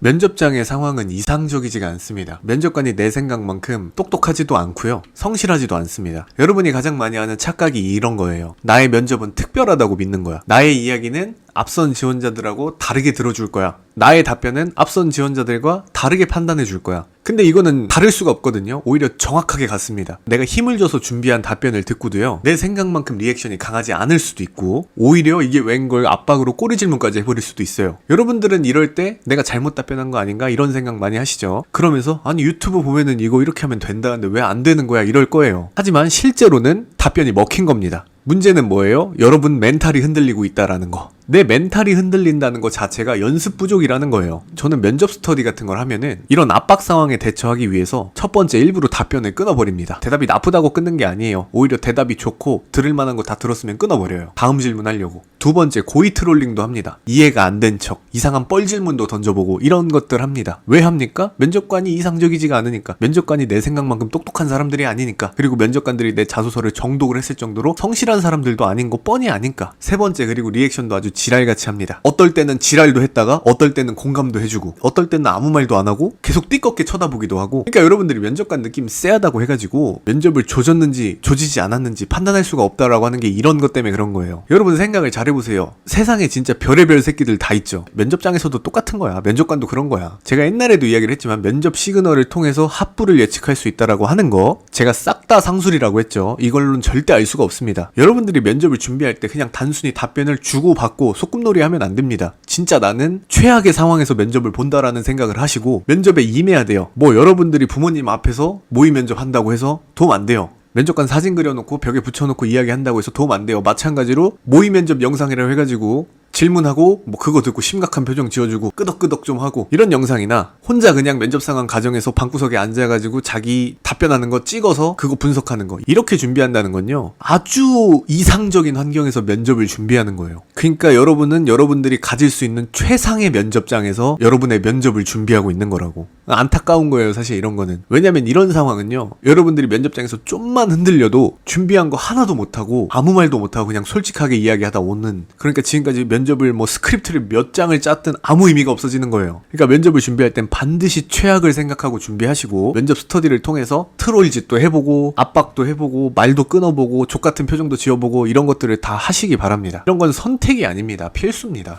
면접장의 상황은 이상적이지가 않습니다. 면접관이 내 생각만큼 똑똑하지도 않고요. 성실하지도 않습니다. 여러분이 가장 많이 하는 착각이 이런 거예요. 나의 면접은 특별하다고 믿는 거야. 나의 이야기는 앞선 지원자들하고 다르게 들어줄 거야. 나의 답변은 앞선 지원자들과 다르게 판단해 줄 거야. 근데 이거는 다를 수가 없거든요. 오히려 정확하게 같습니다. 내가 힘을 줘서 준비한 답변을 듣고도요. 내 생각만큼 리액션이 강하지 않을 수도 있고 오히려 이게 웬걸 압박으로 꼬리 질문까지 해버릴 수도 있어요. 여러분들은 이럴 때 내가 잘못 답변한 거 아닌가 이런 생각 많이 하시죠. 그러면서 아니 유튜브 보면은 이거 이렇게 하면 된다는데 왜 안 되는 거야 이럴 거예요. 하지만 실제로는 답변이 먹힌 겁니다. 문제는 뭐예요? 여러분 멘탈이 흔들리고 있다라는 거. 내 멘탈이 흔들린다는 것 자체가 연습 부족이라는 거예요. 저는 면접 스터디 같은 걸 하면은 이런 압박 상황에 대처하기 위해서 첫 번째 일부러 답변을 끊어버립니다. 대답이 나쁘다고 끊는 게 아니에요. 오히려 대답이 좋고 들을 만한 거 다 들었으면 끊어버려요. 다음 질문 하려고. 두 번째 고의 트롤링도 합니다. 이해가 안 된 척, 이상한 뻘 질문도 던져보고 이런 것들 합니다. 왜 합니까? 면접관이 이상적이지가 않으니까. 면접관이 내 생각만큼 똑똑한 사람들이 아니니까. 그리고 면접관들이 내 자소서를 정독을 했을 정도로 성실한 사람들도 아닌 거 뻔히 아니까. 세 번째 그리고 리액션도 아주 지랄같이 합니다. 어떨 때는 지랄도 했다가 어떨 때는 공감도 해주고 어떨 때는 아무 말도 안 하고 계속 띠껍게 쳐다보기도 하고 그러니까 여러분들이 면접관 느낌 쎄하다고 해가지고 면접을 조졌는지 조지지 않았는지 판단할 수가 없다라고 하는 게 이런 것 때문에 그런 거예요. 여러분 생각을 잘 해보세요. 세상에 진짜 별의별 새끼들 다 있죠. 면접장에서도 똑같은 거야. 면접관도 그런 거야. 제가 옛날에도 이야기를 했지만 면접 시그널을 통해서 합부를 예측할 수 있다라고 하는 거 제가 싹 다 상술이라고 했죠. 이걸로는 절대 알 수가 없습니다. 여러분들이 면접을 준비할 때 그냥 단순히 답변을 주고 받고 소꿉놀이 하면 안 됩니다. 진짜 나는 최악의 상황에서 면접을 본다라는 생각을 하시고 면접에 임해야 돼요. 뭐 여러분들이 부모님 앞에서 모의 면접 한다고 해서 도움 안 돼요. 면접관 사진 그려놓고 벽에 붙여놓고 이야기한다고 해서 도움 안 돼요. 마찬가지로 모의 면접 영상이라고 해가지고 질문하고 뭐 그거 듣고 심각한 표정 지어주고 끄덕끄덕 좀 하고 이런 영상이나 혼자 그냥 면접 상황 가정에서 방구석에 앉아가지고 자기 답변하는 거 찍어서 그거 분석하는 거 이렇게 준비한다는 건요 아주 이상적인 환경에서 면접을 준비하는 거예요 그러니까 여러분은 여러분들이 가질 수 있는 최상의 면접장에서 여러분의 면접을 준비하고 있는 거라고 안타까운 거예요 사실 이런 거는. 왜냐면 이런 상황은요 여러분들이 면접장에서 좀만 흔들려도 준비한 거 하나도 못하고 아무 말도 못하고 그냥 솔직하게 이야기하다 오는 그러니까 지금까지 면접을 뭐 스크립트를 몇 장을 짰든 아무 의미가 없어지는 거예요. 그러니까 면접을 준비할 땐 반드시 최악을 생각하고 준비하시고 면접 스터디를 통해서 트롤 짓도 해보고 압박도 해보고 말도 끊어보고 족 같은 표정도 지어보고 이런 것들을 다 하시기 바랍니다. 이런 건 선택이 아닙니다. 필수입니다